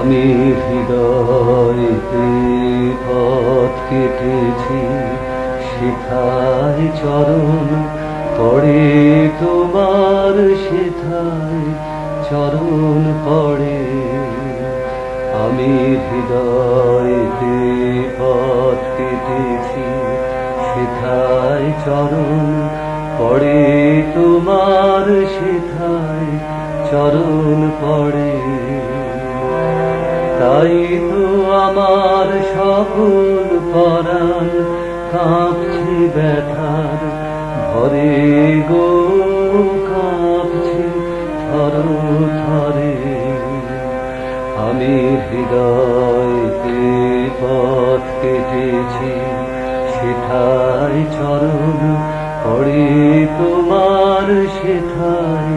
আমি হৃদয়তে পথ কেটেছি, সেথায় চরণ পড়ে তোমার, সেথায় চরণ পড়ে। আমি হৃদয়তে পথ কেটেছি, সেথায় চরণ পড়ে তোমার, সেথায় চরণ পড়ে। ভরে গো কাঁপছে থর থরে আমি হৃদয়তে পথ কেটেছি সেথায় চরণ পড়ে তোমার সেথায়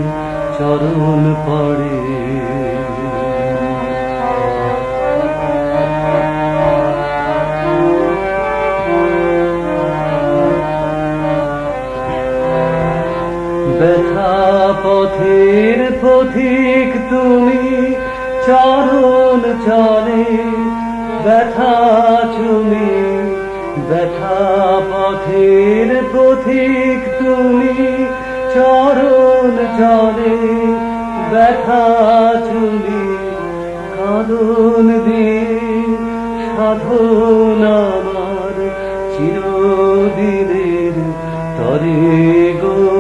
চরণ পড়ে। পথের পথিক তুমি, চরণ চলে, ব্যথা চুমি ব্যথা পথের পথিক তুমি, চরণ চলে, ব্যথা চুমি কাঁদন দিয়ে সাধন আমার, চিরদিনের তরে গো।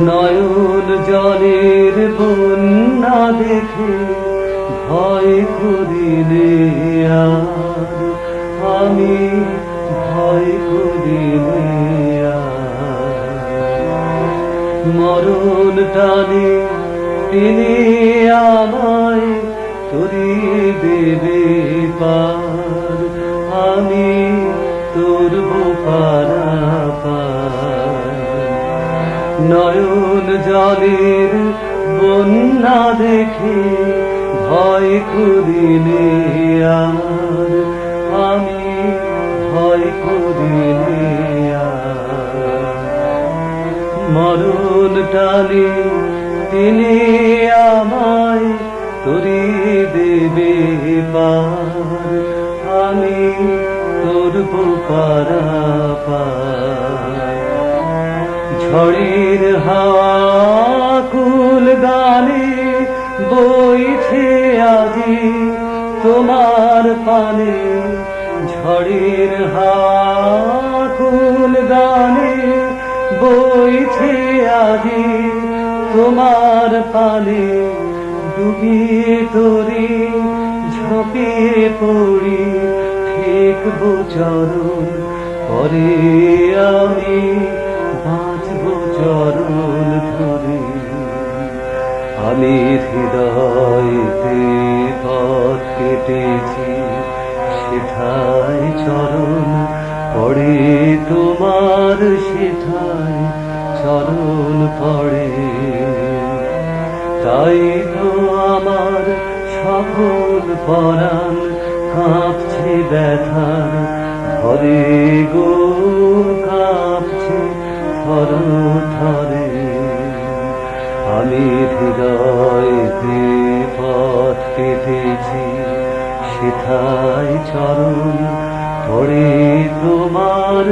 নয়ন জলের বন্যা দেখে ভয় করিলে আমি ভয় মরণ টানে তিনি আমায় তরিয়ে দেবে পার। আমি তোর পারা। নয়ন জলের বন্যা দেখে ভয় করিলে টানে তিনি আমায় তরি দেবে পার। আমি তোর পারা ঝড়ের হাওয়া কুল গানে বইছে আজি তোমার পানে। ঝড়ের হাওয়া আজি তোমার পানে ডুবিয়ে তোরে, ঝাঁপিয়ে পড়ি ঠিক চরণ। পরে আমি বাঁচব চরণ ধরে। আমি হৃদয়তে পথ কেটেছি, সেথায় চরণ পড়ে তোমার, সেথায় চরণ পড়ে। তাই তো আমার সকল পরাণ কাঁপছে ব্যথার ধরে গো, কাঁপছে থর থরে আমি হৃদয়তে পথ কেটেছি, সেথায় চরণ পড়ে তোমার